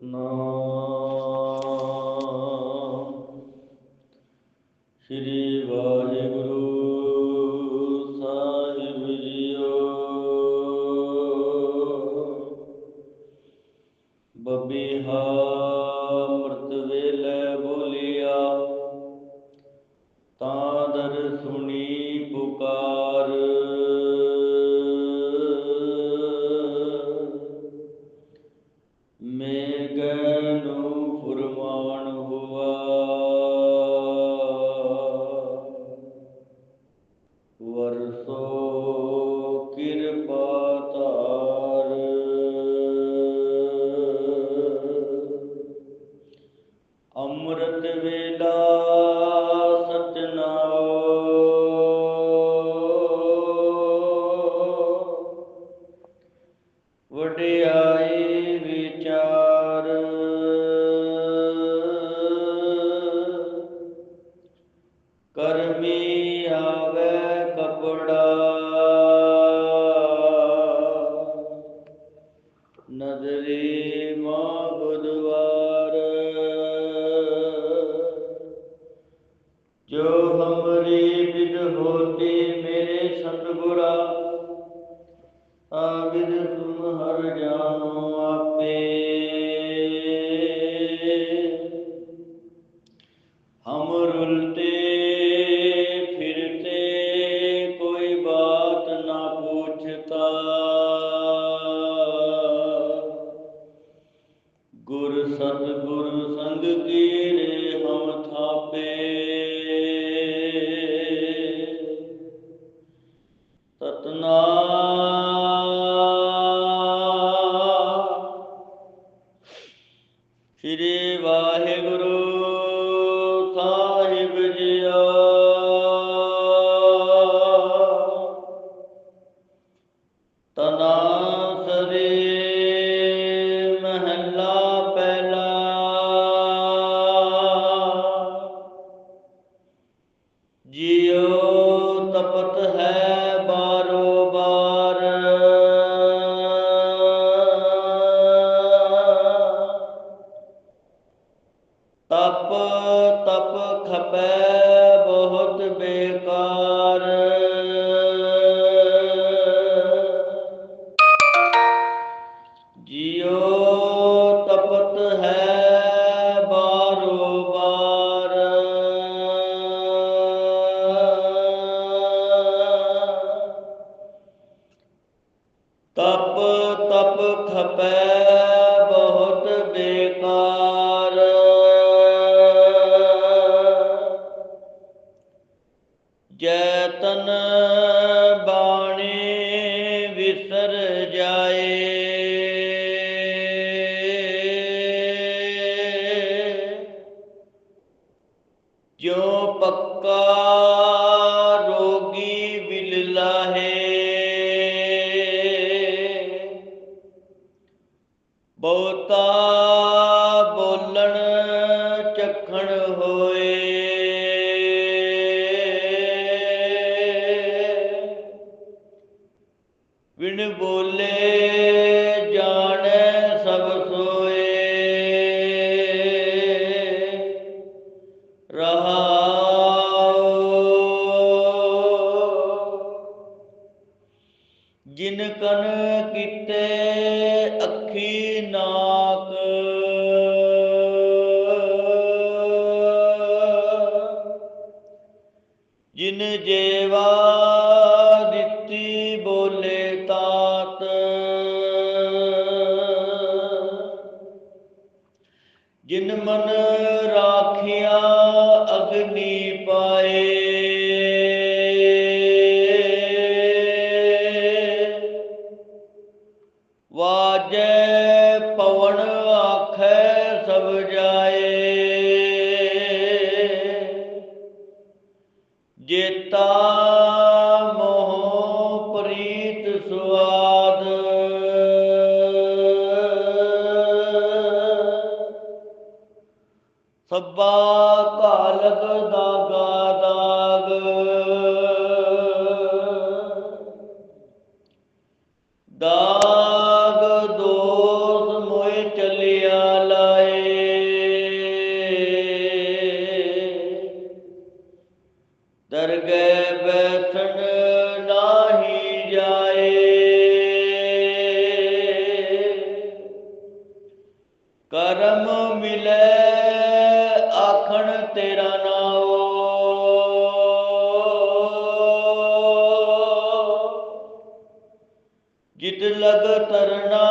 Но... ਵਰਸੋ ਕਿਰਪਾ ਤਾਰ ਅੰਮ੍ਰਿਤ ਵੇਲਾ ਸਤਨਾਮ। ਵਡਿਆਈ ਵਿਚਾਰ। ਕਰਮੀ ਆਵੇ ਕਪੜਾ। ਨਦਰੀ ਮਾ ਬੁਦਵਾਰ ਜੋ ਹਮਰੀ ਵਿਦ ਹੋਤੀ ਮੇਰੇ ਸਤਿਗੁਰਾ ਆਵਿਦ ਤੁਮ ਹਰ ਜਾਨੋ ਆਪੇ। ਹਮ ਰੁਲਤੇ ਸਤਿਗੁਰ ਸੰਗ ਕੀਰੇ ਹਮ ਥਾਪੇ। ਸਤਨਾਮ ਸ੍ਰੀ ਵਾਹਿਗੁਰੂ। ਤਪ ਤਪ ਖਪੈ ਬਹੁਤ ਬੇਕਾਰ। ਜੈ ਤਨ ਬਾਣੀ ਵਿਸਰ ਜਾਏ। ਜੋ ਪੱਕਾ ਬੋਲੇ ਜਾਣੈ ਸਭ ਸੋਏ। ਰਹਾਉ ਜਿਨ ਕਨ ਕੀਤੇ ਅੱਖੀ ਨਾਕ। ਜਿਨ ਜੇ ਜਿਨ ਮਨ ਰਾਖਿਆ ਅਗਨੀ ਪਾਏ। ਵਾਜੈ ਪਵਨ ਸੱਬਾ ਕਾਲਕ ਦਾਗਾ ਦਾਗ ਦਾ ਜਿਤ ਲਗ ਤਰਨਾ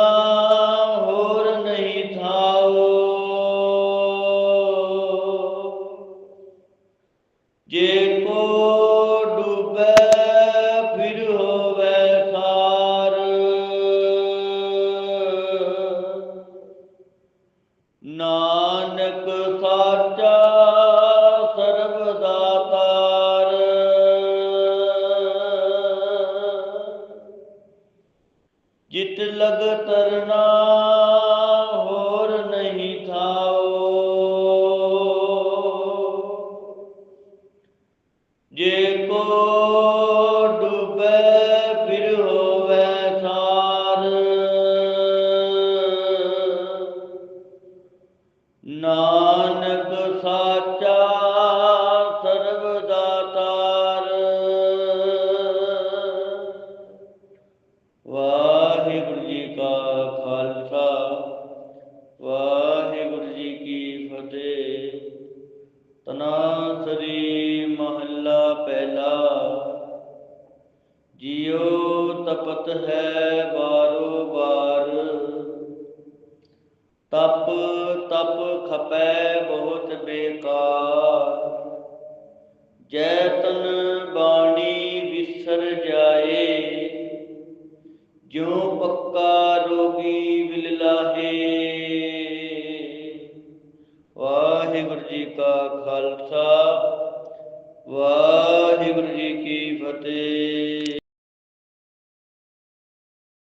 ਜਿਤ ਤਰਨਾ ਹੋਰ ਨਹੀਂ ਥਾਓ। ਜੇ ਕੋ ਡੂਬੈ ਫਿਰ ਹੋਵੇ ਸਾਰ। ਨਾਨਕ ਸਾਚ ਤਪ ਤਪ ਖਪੈ ਬਹੁਤ ਬੇਕਾਰ। ਜੈ ਤਨ ਬਾਣੀ ਵਿਸਰ ਜਾਏ, ਜਿਉ ਪੱਕਾ ਰੋਗੀ ਵਿਲ ਵਾਹਿਗੁਰੂ ਜੀ ਕਾ ਖਾਲਸਾ